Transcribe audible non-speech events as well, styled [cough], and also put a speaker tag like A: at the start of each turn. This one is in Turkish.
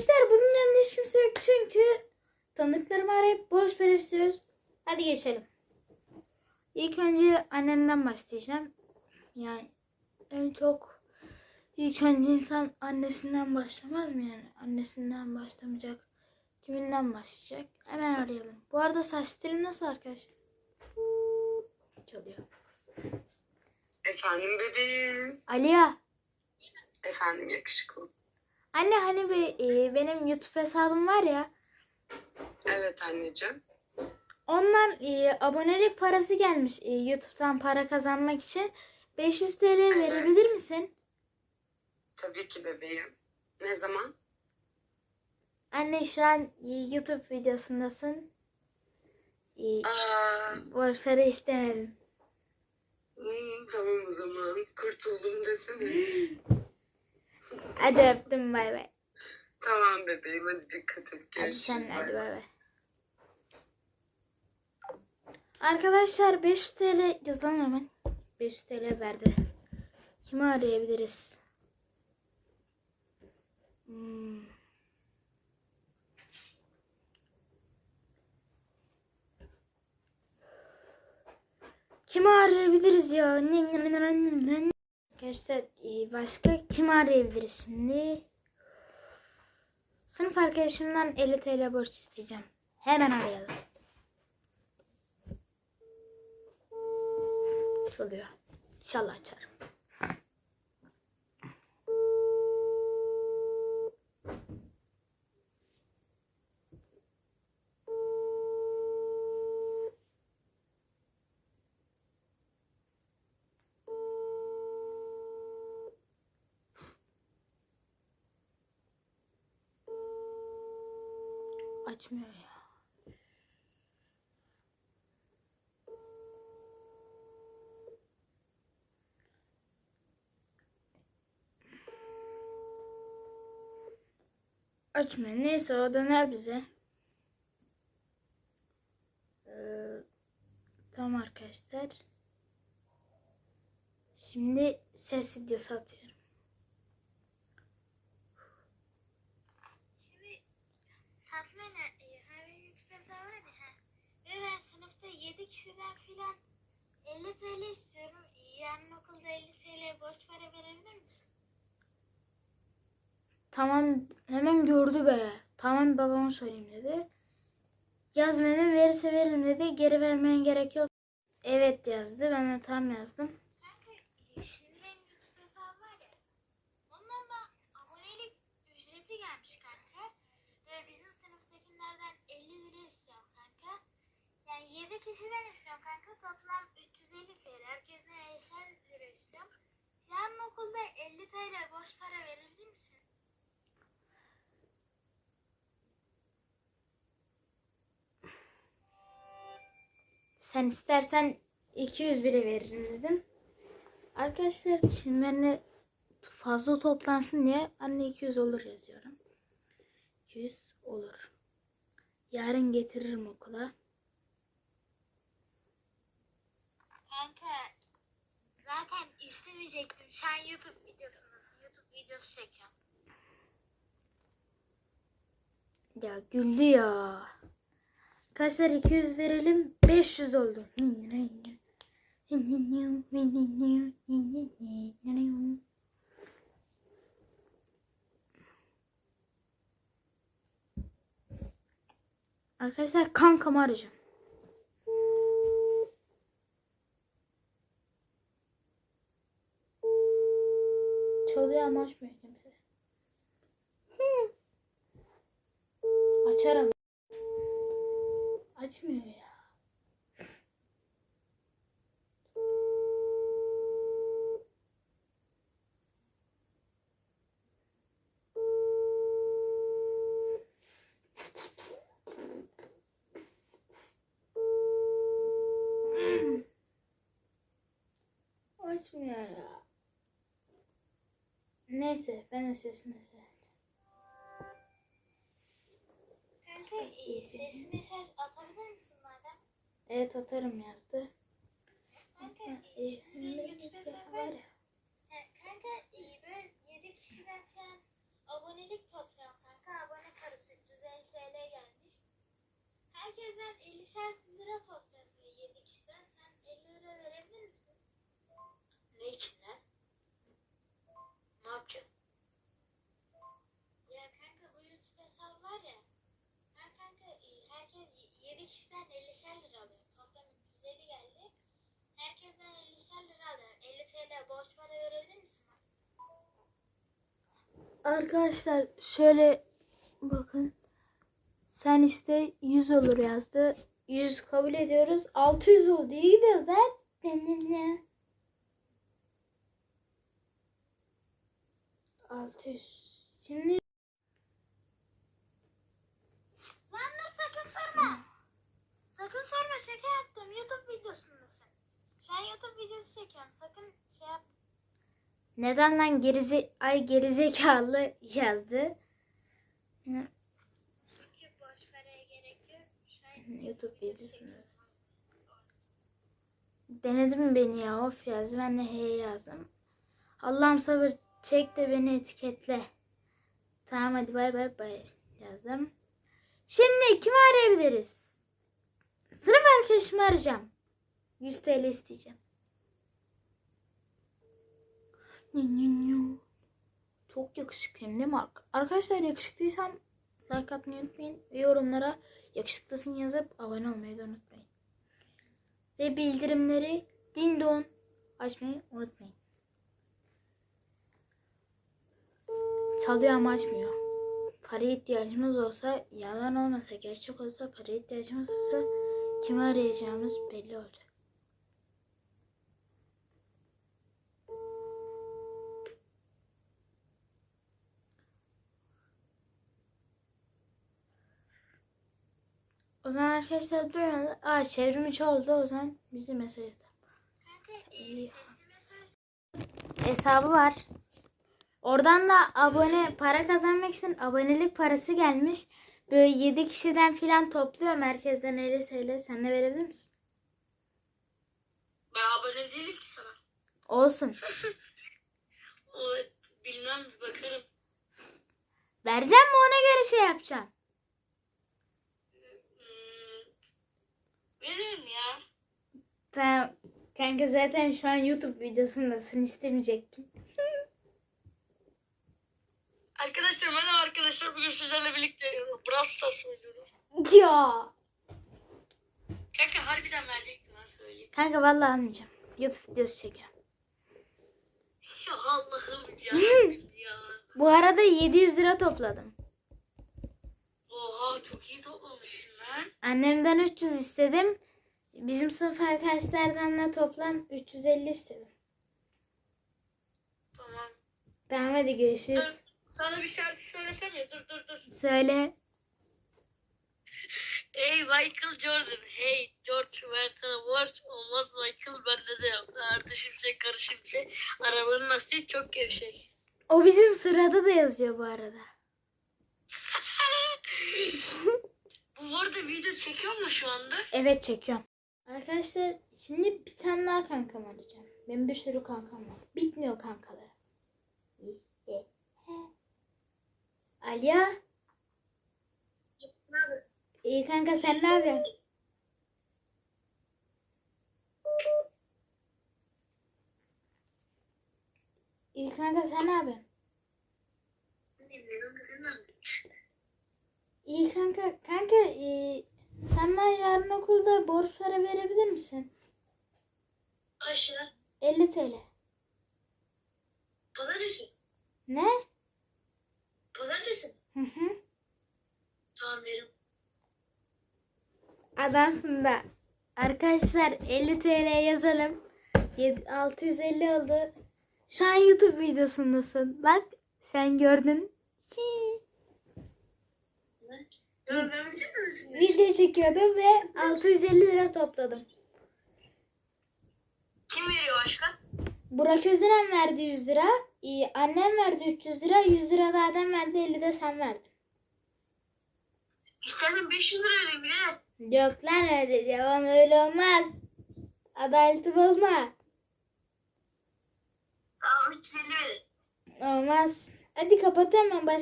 A: Arkadaşlar bunun hiç kimse yok çünkü tanıdıklarımı arayıp borç ver istiyoruz. Hadi geçelim. İlk önce annemden başlayacağım. Yani en çok ilk önce insan annesinden başlamaz mı yani? Annesinden başlamayacak. Kiminden başlayacak? Hemen arayalım. Bu arada saç stilim nasıl arkadaşlar? Çalıyor.
B: Efendim bebeğim.
A: Aliya.
B: Efendim yakışıklı.
A: Anne hani bir e, benim YouTube hesabım var ya.
B: Evet anneciğim.
A: Ondan e, abonelik parası gelmiş e, YouTube'dan para kazanmak için. 500 TL verebilir misin?
B: Tabii ki bebeğim. Ne zaman?
A: Anne şu an YouTube videosundasın.
B: Aa,
A: borç para istemedim.
B: hmm, tamam o zaman. Kurtuldum desene. [laughs]
A: Hadi öptüm bay bay.
B: tamam bebeğim hadi dikkat et.
A: Hadi
B: Görüşürüz.
A: sen hadi
B: bay bay.
A: Arkadaşlar 500 TL yazalım hemen. 500 TL verdi. Kimi arayabiliriz? Hmm. Kimi arayabiliriz ya? Arkadaşlar e, başka kimi arayabiliriz şimdi? Sınıf arkadaşımdan 50 TL borç isteyeceğim. Hemen arayalım. Çalıyor. İnşallah açar. Açmıyor ya. Açmıyor. Neyse o döner bize. Ee, tamam arkadaşlar. Şimdi ses videosu atıyorum.
C: Şimdi Fatma ne? E, hesabı var ya. ha. Ve ben sınıfta 7 kişiden filan 50 TL istiyorum. Yarın okulda 50 TL borç para verebilir misin?
A: Tamam hemen gördü be. Tamam babama sorayım dedi. Yazmadım verirse veririm dedi. Geri vermen gerek yok. Evet yazdı. Ben de tam yazdım.
C: Kanka şimdi kişiden istiyorum kanka. Toplam 350 TL. Herkesten 50 lira istiyorum. Yarın okulda 50 TL borç para verebilir misin?
A: Sen istersen 200 bile veririm dedim. Arkadaşlar şimdi benimle fazla toplansın diye anne 200 olur yazıyorum. 200 olur. Yarın getiririm okula.
C: Kanka zaten istemeyecektim. Şu an YouTube videosundasın. YouTube videosu çekiyorum.
A: Ya güldü ya. Arkadaşlar 200 verelim. 500 oldu. Arkadaşlar kankamı arayacağım. Ama açmıyor kimse. Açarım. Açmıyor ya. Neyse ben de sesini seyret.
C: Kanka e, sesli mesaj atabilir misin madem?
A: Evet atarım yazdı.
C: Kanka e,
A: e,
C: şimdi
A: YouTube'a
C: sefer kanka e, böyle 7 kişiden falan abonelik topluyorum kanka. Abone karısı 350 TL gelmiş. Herkesten 50'şer lira topluyorum 7 kişiden. Sen 50 lira verebilir misin?
B: Ne için lan? Ne yapacağım?
C: Ya kanka bu YouTube hesabı var ya. Ben kanka e, herkes 7 kişiden 50'şer lira alıyorum. Toplam 350 geldi. Herkesten 50'şer lira alıyorum. 50 TL borç para verebilir misin?
A: Arkadaşlar şöyle bakın. Sen iste 100 olur yazdı. 100 kabul ediyoruz. 600 oldu. İyi gidiyoruz lan. Ne ne ne. 600. Şimdi
C: Lan dur sakın sorma. Sakın sorma şaka yaptım. YouTube videosundasın. Şu an YouTube videosu çekiyorum. Sakın şey yap.
A: neden lan gerize ay gerizekalı yazdı. Hı,
C: Çünkü borç paraya gerek yok. Şu an
A: YouTube videosu.
C: çekiyorum.
A: Denedi mi beni ya? Of yazdı. Ben de he yazdım. Allah'ım sabır çek de beni etiketle. Tamam hadi bay bay bay yazdım. Şimdi kimi arayabiliriz? Sınıf arkadaşımı arayacağım. 100 TL isteyeceğim. Çok yakışıklıyım değil mi? Ark- Arkadaşlar yakışıklıysam like atmayı unutmayın. Ve yorumlara yakışıklısın yazıp abone olmayı da unutmayın. Ve bildirimleri din don açmayı unutmayın. Çalıyor ama açmıyor. Paraya ihtiyacımız olsa, yalan olmasa, gerçek olsa, paraya ihtiyacımız olsa kimi arayacağımız belli olacak. O zaman arkadaşlar duyun. Aa çevrim içi oldu o zaman biz de mesaj atalım.
C: E,
A: Hesabı var. Oradan da abone para kazanmak için abonelik parası gelmiş. Böyle 7 kişiden filan topluyor merkezden 50 TL. Sen de verebilir misin?
B: Ben abone değilim ki sana.
A: Olsun. [laughs]
B: O bilmem bakarım.
A: Vereceğim mi ona göre şey yapacağım.
B: Hmm, veririm ya.
A: Tamam. Kanka zaten şu an YouTube videosundasın istemeyecektim.
B: Arkadaşlar merhaba arkadaşlar. Bugün sizlerle birlikte Brawl Stars oynuyoruz.
A: Ya.
B: Kanka harbiden verecektim ben söyleyeyim.
A: Kanka vallahi almayacağım. YouTube videosu çekiyorum.
B: Ya Allah'ım ya. [laughs] Ya.
A: Bu arada 700 lira topladım.
B: Oha çok iyi toplamışsın lan.
A: Annemden 300 istedim. Bizim sınıf arkadaşlardan da toplam 350 istedim.
B: Tamam.
A: Tamam hadi görüşürüz.
B: Dur, sana bir şarkı söylesem ya. Dur dur dur.
A: Söyle.
B: Hey Michael Jordan. Hey George borç. Olmaz Michael bende de yok. Kardeşimse karışımse. Arabanın lastiği çok gevşek.
A: O bizim sırada da yazıyor bu arada. [laughs]
B: Bu arada video çekiyor mu şu anda?
A: Evet çekiyorum. Arkadaşlar şimdi bir tane daha kankam arayacağım. Benim bir sürü kankam var. Bitmiyor kankalar. Alya. İyi kanka sen ne yapıyorsun? İyi kanka sen ne yapıyorsun? İyi kanka. Kanka e, sen bana yarın okulda borç para verebilir misin?
B: Kaç lira?
A: 50 TL.
B: Pazartesi.
A: Ne?
B: Pazartesi.
A: Hı hı.
B: Tamam verim.
A: Adamsın da. Arkadaşlar 50 TL yazalım. Yedi- 650 oldu. Şu an YouTube videosundasın. Bak sen gördün. Hii. Video çekiyordum ve 650 lira topladım.
B: Kim veriyor başka?
A: Burak Özinen verdi 100 lira. ee, Annem verdi 300 lira. 100 lira da Adem verdi. 50 de sen verdin.
B: İstersen 500 lira vereyim bile.
A: Yok lan öyle devam öyle olmaz. Adaleti bozma.
B: Tamam 350 verin.
A: Olmaz. Hadi kapatıyorum ben. Başka